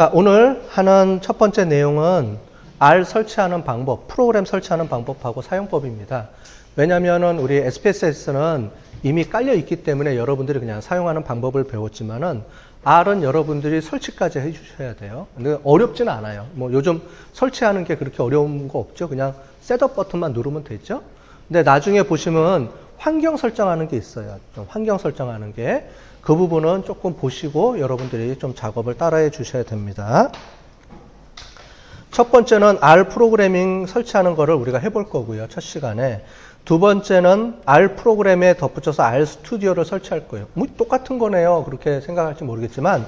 자, 오늘 하는 첫 번째 내용은 R 설치하는 방법, 프로그램 설치하는 방법하고 사용법입니다. 왜냐하면 우리 SPSS는 이미 깔려 있기 때문에 여러분들이 그냥 사용하는 방법을 배웠지만은 R은 여러분들이 설치까지 해주셔야 돼요. 근데 어렵지는 않아요. 뭐 요즘 설치하는 게 그렇게 어려운 거 없죠. 그냥 셋업 버튼만 누르면 되죠. 근데 나중에 보시면 환경 설정하는 게 있어요. 좀 환경 설정하는 게. 그 부분은 조금 보시고 여러분들이 좀 작업을 따라해 주셔야 됩니다. 첫 번째는 R 프로그래밍 설치하는 거를 우리가 해볼 거고요. 첫 시간에. 두 번째는 R 프로그램에 덧붙여서 R 스튜디오를 설치할 거예요. 뭐 똑같은 거네요. 그렇게 생각할지 모르겠지만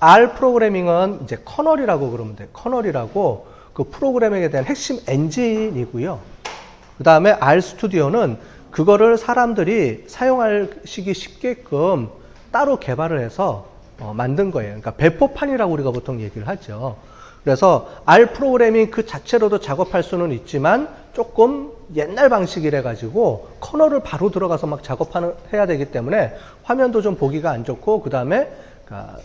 R 프로그래밍은 이제 커널이라고 그러면 돼요. 커널이라고 그 프로그래밍에 대한 핵심 엔진이고요. 그 다음에 R 스튜디오는 그거를 사람들이 사용하시기 쉽게끔 따로 개발을 해서 어, 만든 거예요. 그러니까 배포판이라고 우리가 보통 얘기를 하죠. 그래서 R 프로그래밍 그 자체로도 작업할 수는 있지만 조금 옛날 방식이라 가지고 커널을 바로 들어가서 막 작업하는 해야 되기 때문에 화면도 좀 보기가 안 좋고 그 다음에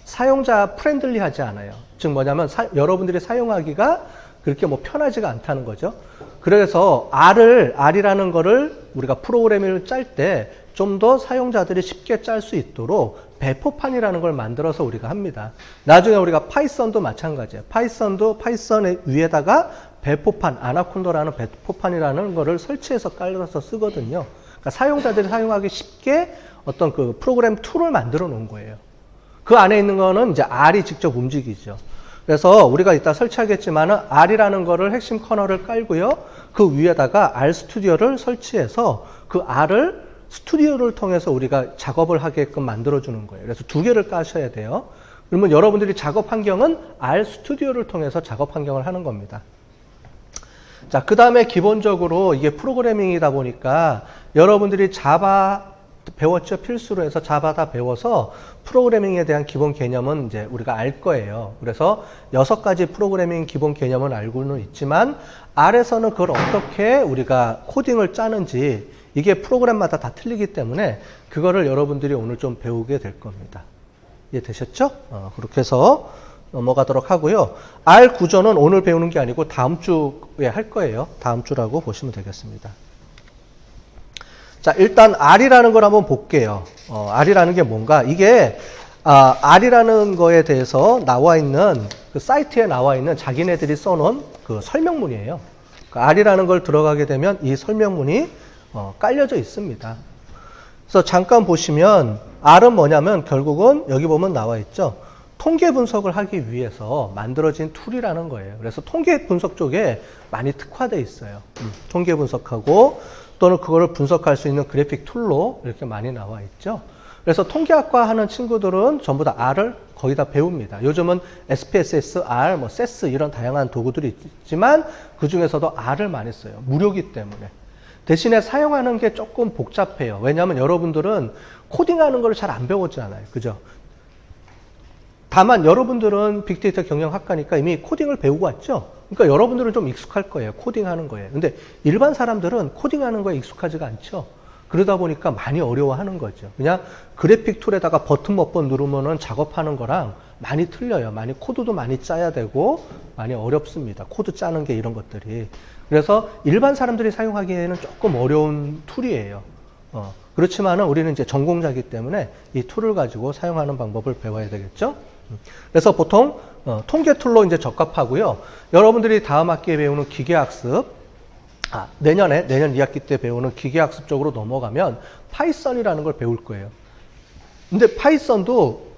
사용자 프렌들리하지 않아요. 즉 뭐냐면 사- 여러분들이 사용하기가 그렇게 뭐 편하지가 않다는 거죠. 그래서 R을 R이라는 거를 우리가 프로그램을 짤 때 좀 더 사용자들이 쉽게 짤 수 있도록 배포판이라는 걸 만들어서 우리가 합니다. 나중에 우리가 파이썬도 마찬가지예요. 파이썬도 파이썬 위에다가 배포판, 아나콘더라는 배포판이라는 거를 설치해서 깔아서 쓰거든요. 그러니까 사용자들이 사용하기 쉽게 어떤 그 프로그램 툴을 만들어 놓은 거예요. 그 안에 있는 거는 이제 R이 직접 움직이죠. 그래서 우리가 이따 설치하겠지만은 R이라는 거를 핵심 커널을 깔고요. 그 위에다가 R 스튜디오를 설치해서 그 R을 스튜디오를 통해서 우리가 작업을 하게끔 만들어주는 거예요. 그래서 두 개를 까셔야 돼요. 그러면 여러분들이 작업 환경은 R 스튜디오를 통해서 작업 환경을 하는 겁니다. 자, 그 다음에 기본적으로 이게 프로그래밍이다 보니까 여러분들이 자바 배웠죠? 필수로 해서 자바 다 배워서 프로그래밍에 대한 기본 개념은 이제 우리가 알 거예요. 그래서 여섯 가지 프로그래밍 기본 개념은 알고는 있지만 R에서는 그걸 어떻게 우리가 코딩을 짜는지 이게 프로그램마다 다 틀리기 때문에 그거를 여러분들이 오늘 좀 배우게 될 겁니다. 이해되셨죠? 어, 그렇게 해서 넘어가도록 하고요. R 구조는 오늘 배우는 게 아니고 다음 주에 할 거예요. 다음 주라고 보시면 되겠습니다. 자, 일단 R이라는 걸 한번 볼게요. 어, R이라는 게 뭔가? 이게 아, R이라는 거에 대해서 나와 있는 그 사이트에 나와 있는 자기네들이 써놓은 그 설명문이에요. 그 R이라는 걸 들어가게 되면 이 설명문이 어, 깔려져 있습니다. 그래서 잠깐 보시면 R은 뭐냐면 결국은 여기 보면 나와 있죠. 통계 분석을 하기 위해서 만들어진 툴이라는 거예요. 그래서 통계 분석 쪽에 많이 특화되어 있어요. 음, 통계 분석하고 또는 그거를 분석할 수 있는 그래픽 툴로 이렇게 많이 나와 있죠. 그래서 통계학과 하는 친구들은 전부 다 R을 거의 다 배웁니다. 요즘은 SPSS, R, 뭐 SES 이런 다양한 도구들이 있지만 그 중에서도 R을 많이 써요. 무료기 때문에. 대신에 사용하는 게 조금 복잡해요. 왜냐하면 여러분들은 코딩하는 걸 잘 안 배웠잖아요. 그죠? 다만 여러분들은 빅데이터 경영학과니까 이미 코딩을 배우고 왔죠? 그러니까 여러분들은 좀 익숙할 거예요. 코딩하는 거에. 근데 일반 사람들은 코딩하는 거에 익숙하지가 않죠? 그러다 보니까 많이 어려워하는 거죠. 그냥 그래픽 툴에다가 버튼 몇 번 누르면은 작업하는 거랑 많이 틀려요. 많이 코드도 많이 짜야 되고 많이 어렵습니다. 코드 짜는 게 이런 것들이. 그래서 일반 사람들이 사용하기에는 조금 어려운 툴이에요. 어, 그렇지만은 우리는 이제 전공자이기 때문에 이 툴을 가지고 사용하는 방법을 배워야 되겠죠. 음. 그래서 보통 어, 통계 툴로 이제 적합하고요. 여러분들이 다음 학기에 배우는 기계학습, 아, 내년에 내년 2학기 때 배우는 기계학습 쪽으로 넘어가면 파이썬이라는 걸 배울 거예요. 근데 파이썬도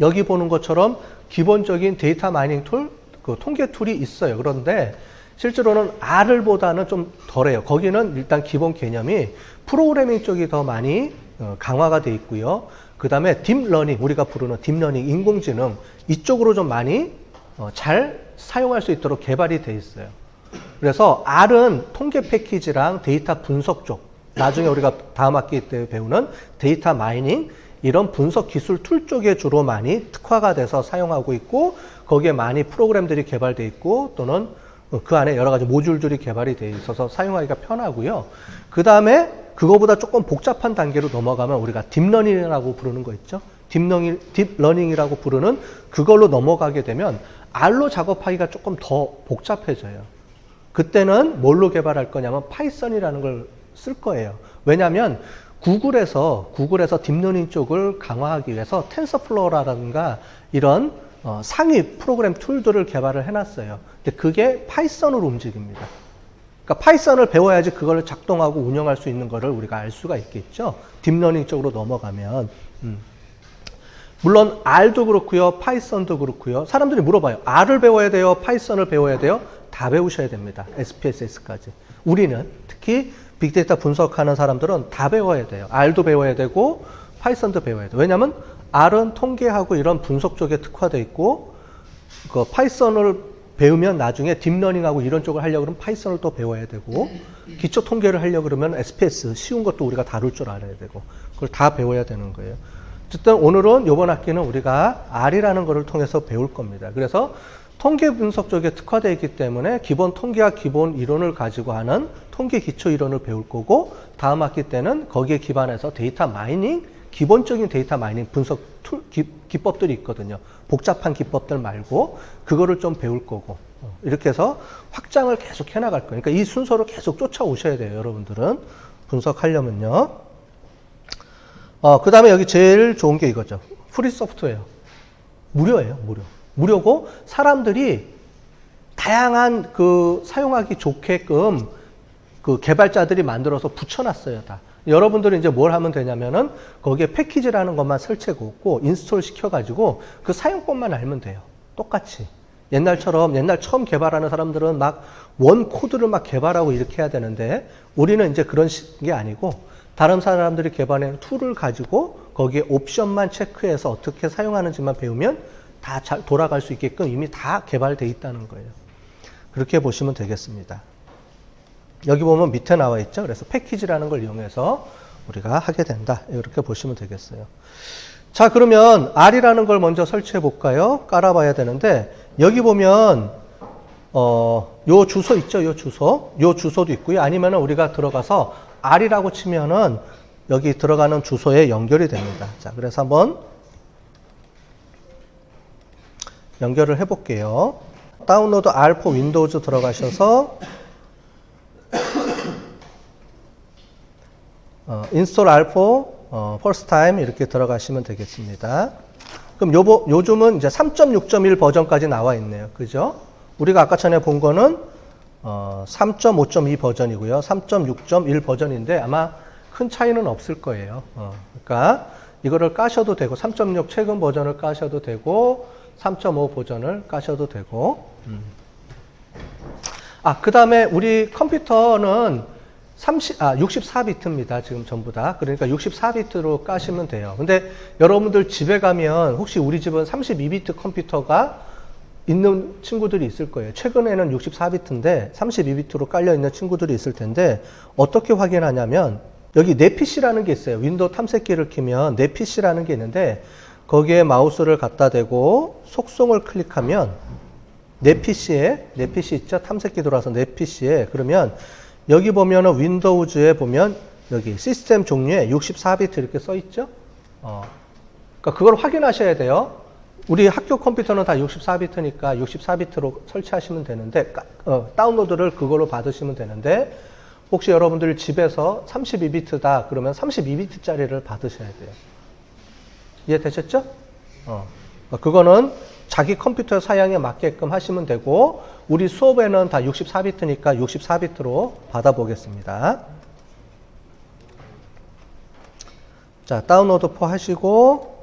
여기 보는 것처럼 기본적인 데이터 마이닝 툴, 그 통계 툴이 있어요. 그런데 실제로는 R을 보다는 좀 덜해요. 거기는 일단 기본 개념이 프로그래밍 쪽이 더 많이 어, 강화가 돼 있고요. 그 다음에 딥러닝, 우리가 부르는 딥러닝, 인공지능 이쪽으로 좀 많이 어, 잘 사용할 수 있도록 개발이 돼 있어요. 그래서 R은 통계 패키지랑 데이터 분석 쪽, 나중에 우리가 다음 학기 때 배우는 데이터 마이닝, 이런 분석 기술 툴 쪽에 주로 많이 특화가 돼서 사용하고 있고, 거기에 많이 프로그램들이 개발돼 있고, 또는 그 안에 여러 가지 모듈들이 개발이 돼 있어서 사용하기가 편하고요. 그 다음에 그거보다 조금 복잡한 단계로 넘어가면 우리가 딥러닝이라고 부르는 거 있죠? 딥러닝, 딥러닝이라고 부르는 그걸로 넘어가게 되면 R로 작업하기가 조금 더 복잡해져요. 그때는 뭘로 개발할 거냐면 파이썬이라는 걸 쓸 거예요. 왜냐하면 구글에서 구글에서 딥러닝 쪽을 강화하기 위해서 텐서플로우라든가 이런 어, 상위 프로그램 툴들을 개발을 해놨어요. 근데 그게 파이썬으로 움직입니다. 그러니까 파이썬을 배워야지 그걸 작동하고 운영할 수 있는 거를 우리가 알 수가 있겠죠. 딥러닝 쪽으로 넘어가면. 음. 물론 R도 그렇고요. 파이썬도 그렇고요. 사람들이 물어봐요. R을 배워야 돼요? 파이썬을 배워야 돼요? 다 배우셔야 됩니다. SPSS까지. 우리는 특히 빅데이터 분석하는 사람들은 다 배워야 돼요. R도 배워야 되고 파이썬도 배워야 돼요. 왜냐하면 R은 통계하고 이런 분석 쪽에 특화돼 있고 그 파이썬을 배우면 나중에 딥러닝하고 이런 쪽을 하려고 그러면 파이썬을 또 배워야 되고 기초 통계를 하려고 그러면 SPS 쉬운 것도 우리가 다룰 줄 알아야 되고 그걸 다 배워야 되는 거예요. 어쨌든 오늘은 이번 학기는 우리가 R이라는 거를 통해서 배울 겁니다. 그래서 통계 분석 쪽에 특화되어 있기 때문에 기본 통계와 기본 이론을 가지고 하는 통계 기초 이론을 배울 거고 다음 학기 때는 거기에 기반해서 데이터 마이닝 기본적인 데이터 마이닝 분석 툴, 기, 기법들이 있거든요. 복잡한 기법들 말고 그거를 좀 배울 거고 어, 이렇게 해서 확장을 계속 해나갈 거예요. 그러니까 이 순서를 계속 쫓아오셔야 돼요. 여러분들은 분석하려면요. 어, 그 다음에 여기 제일 좋은 게 이거죠. 프리 소프트웨어. 무료예요, 무료. 무료고 사람들이 다양한 그 사용하기 좋게끔 그 개발자들이 만들어서 붙여놨어요, 다. 여러분들은 이제 뭘 하면 되냐면은 거기에 패키지라는 것만 설치해놓고 인스톨 시켜가지고 그 사용법만 알면 돼요. 똑같이. 옛날처럼 옛날 처음 개발하는 사람들은 막 원 코드를 막 개발하고 이렇게 해야 되는데 우리는 이제 그런 게 아니고 다른 사람들이 개발한 툴을 가지고 거기에 옵션만 체크해서 어떻게 사용하는지만 배우면 다 잘 돌아갈 수 있게끔 이미 다 개발돼 있다는 거예요. 그렇게 보시면 되겠습니다. 여기 보면 밑에 나와 있죠. 그래서 패키지라는 걸 이용해서 우리가 하게 된다. 이렇게 보시면 되겠어요. 자, 그러면 R이라는 걸 먼저 설치해 볼까요? 깔아봐야 되는데, 여기 보면, 어, 요 주소 있죠? 요 주소. 요 주소도 있고요. 아니면 우리가 들어가서 R이라고 치면은 여기 들어가는 주소에 연결이 됩니다. 자, 그래서 한번 연결을 해 볼게요. 다운로드 R4 윈도우즈 들어가셔서 인스톨 R4 어, first time 이렇게 들어가시면 되겠습니다. 그럼 요, 요즘은 이제 3.6.1 버전까지 나와 있네요. 그죠? 우리가 아까 전에 본 거는 어, 3.5.2 버전이고요. 3.6.1 버전인데 아마 큰 차이는 없을 거예요. 어, 그러니까 이거를 까셔도 되고 3.6 최근 버전을 까셔도 되고 3.5 버전을 까셔도 되고 음. 아, 그 다음에 우리 컴퓨터는 30, 아, 64비트입니다. 지금 전부 다. 그러니까 64비트로 까시면 돼요. 근데 여러분들 집에 가면 혹시 우리 집은 32비트 컴퓨터가 있는 친구들이 있을 거예요. 최근에는 64비트인데 32비트로 깔려 있는 친구들이 있을 텐데 어떻게 확인하냐면 여기 내 PC라는 게 있어요. 윈도우 탐색기를 키면 내 PC라는 게 있는데 거기에 마우스를 갖다 대고 속성을 클릭하면 내 PC에 내 PC 있죠? 탐색기 들어와서 내 PC에 그러면 여기 보면은 윈도우즈에 보면 여기 시스템 종류에 64비트 이렇게 써 있죠? 어. 그러니까 그걸 확인하셔야 돼요. 우리 학교 컴퓨터는 다 64비트니까 64비트로 설치하시면 되는데 어, 다운로드를 그걸로 받으시면 되는데 혹시 여러분들 집에서 32비트다 그러면 32비트짜리를 받으셔야 돼요. 이해되셨죠? 어. 그거는 자기 컴퓨터 사양에 맞게끔 하시면 되고 우리 수업에는 다 64비트니까 64비트로 받아보겠습니다. 자, 다운로드 포 하시고